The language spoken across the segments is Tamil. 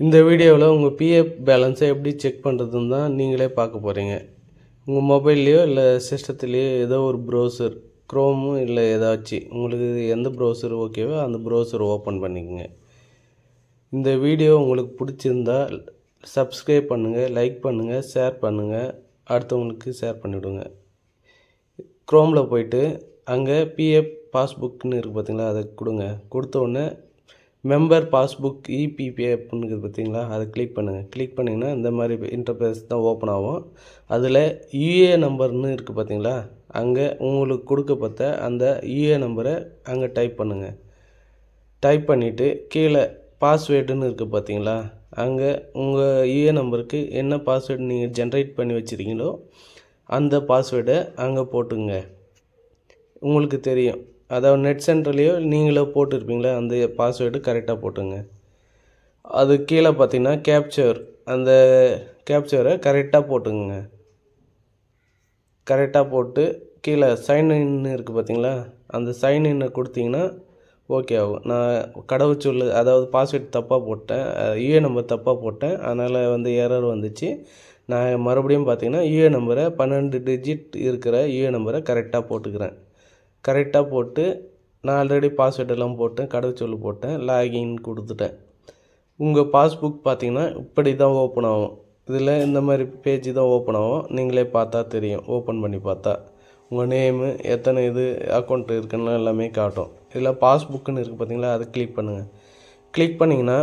இந்த வீடியோவில் உங்கள் பிஎஃப் பேலன்ஸை எப்படி செக் பண்ணுறதுன்னு தான் நீங்களே பார்க்க போகிறீங்க உங்கள் மொபைல்லையோ இல்லை சிஸ்டத்துலேயோ ஏதோ ஒரு ப்ரௌசர் க்ரோமு இல்லை ஏதாச்சும் உங்களுக்கு எந்த ப்ரௌசர் ஓகேவோ அந்த ப்ரௌசர் ஓப்பன் பண்ணிக்கோங்க. இந்த வீடியோ உங்களுக்கு பிடிச்சிருந்தா சப்ஸ்கிரைப் பண்ணுங்கள் லைக் பண்ணுங்கள் ஷேர் பண்ணுங்கள் அடுத்தவங்களுக்கு ஷேர் பண்ணிவிடுங்க. க்ரோமில் போயிட்டு அங்கே பிஎஃப் பாஸ்புக்னு இருக்குது பார்த்தீங்களா அதை கொடுங்க. கொடுத்த உடனே மெம்பர் பாஸ்புக் இபிபிஎஃப்னு இருக்குது பார்த்தீங்களா அதை கிளிக் பண்ணுங்கள் கிளிக் பண்ணிங்கன்னா இந்த மாதிரி இன்டர்ஃபேஸ் தான் ஓப்பன் ஆகும். அதில் யூஏ நம்பர்னு இருக்குது பார்த்தீங்களா அங்கே உங்களுக்கு கொடுக்கப்பட்ட அந்த யூஏ நம்பரை அங்கே டைப் பண்ணுங்கள் டைப் பண்ணிவிட்டு கீழே பாஸ்வேர்டுன்னு இருக்குது பார்த்தீங்களா அங்கே உங்கள் யூஏ நம்பருக்கு என்ன பாஸ்வேர்டு நீங்கள் ஜென்ரேட் பண்ணி வச்சுருக்கீங்களோ அந்த பாஸ்வேர்டை அங்கே போட்டுங்க. உங்களுக்கு தெரியும். அதாவது நெட் சென்டர்லேயோ நீங்களோ போட்டிருப்பீங்களா? அந்த பாஸ்வேர்டு கரெக்டாக போட்டுங்க. அது கீழே பார்த்தீங்கன்னா கேப்சர் அந்த கேப்சரை கரெக்டாக போட்டுங்க கரெக்டாக போட்டு கீழே சைன் இன் இருக்குது பார்த்தீங்களா? அந்த சைன் இன்னை கொடுத்தீங்கன்னா ஓகே ஆகும். நான் கடவுச்சொல் அதாவது பாஸ்வேர்ட் தப்பாக போட்டேன் யூஏ நம்பர் தப்பாக போட்டேன் அதனால் வந்து எரர் வந்துச்சு. நான் மறுபடியும் பார்த்தீங்கன்னா யூஏ நம்பரை பன்னெண்டு டிஜிட் இருக்கிற யூஏ நம்பரை கரெக்டாக போட்டுக்கிறேன். கரெக்டாக போட்டு நான் ஆல்ரெடி பாஸ்வேர்ட் எல்லாம் போட்டேன் கடவுச்சொல் போட்டேன் லாகின் கொடுத்துட்டேன். உங்கள் பாஸ்புக் பார்த்தீங்கன்னா இப்படி தான் ஓப்பன் ஆகும். இதில் இந்த மாதிரி பேஜ் தான் ஓப்பன் ஆகும். நீங்களே பார்த்தா தெரியும். ஓப்பன் பண்ணி பார்த்தா. உங்கள் நேமு எத்தனை இது அக்கௌண்ட் இருக்குன்னு எல்லாமே காட்டும். இதில் பாஸ்புக்குன்னு இருக்குது பார்த்தீங்களா அதை கிளிக் பண்ணுங்கள் கிளிக் பண்ணிங்கன்னா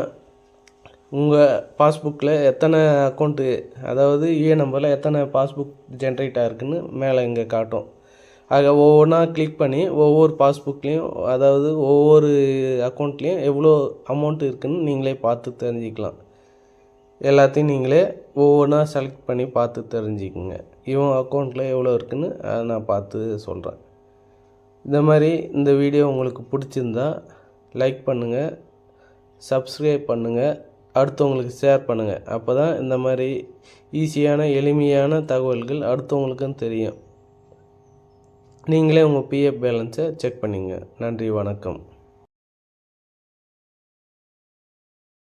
உங்கள் பாஸ்புக்கில் எத்தனை அக்கௌண்ட்டு அதாவது e ஏ நம்பரில் எத்தனை பாஸ்புக் ஜென்ரேட் ஆகிருக்குன்னு மேலே இங்கே காட்டும். ஆக ஒவ்வொன்றா கிளிக் பண்ணி ஒவ்வொரு பாஸ்புக்லேயும் அதாவது ஒவ்வொரு அக்கௌண்ட்லேயும் எவ்வளோ அமௌண்ட் இருக்குதுன்னு நீங்களே பார்த்து தெரிஞ்சுக்கலாம். எல்லாத்தையும் நீங்களே ஒவ்வொன்றா செலக்ட் பண்ணி பார்த்து தெரிஞ்சுக்குங்க. இவன் அக்கௌண்ட்டில் எவ்வளோ இருக்குதுன்னு அதை நான் பார்த்து சொல்கிறேன் இந்த மாதிரி இந்த வீடியோ உங்களுக்கு பிடிச்சிருந்தா லைக் பண்ணுங்கள் சப்ஸ்கிரைப் பண்ணுங்கள் அடுத்தவங்களுக்கு ஷேர் பண்ணுங்கள் அப்போ தான் இந்த மாதிரி ஈஸியான எளிமையான தகவல்கள் அடுத்தவங்களுக்கும் தெரியும். நீங்களே உங்கள் பிஎஃப் பேலன்ஸை செக் பண்ணிங்க. நன்றி வணக்கம்.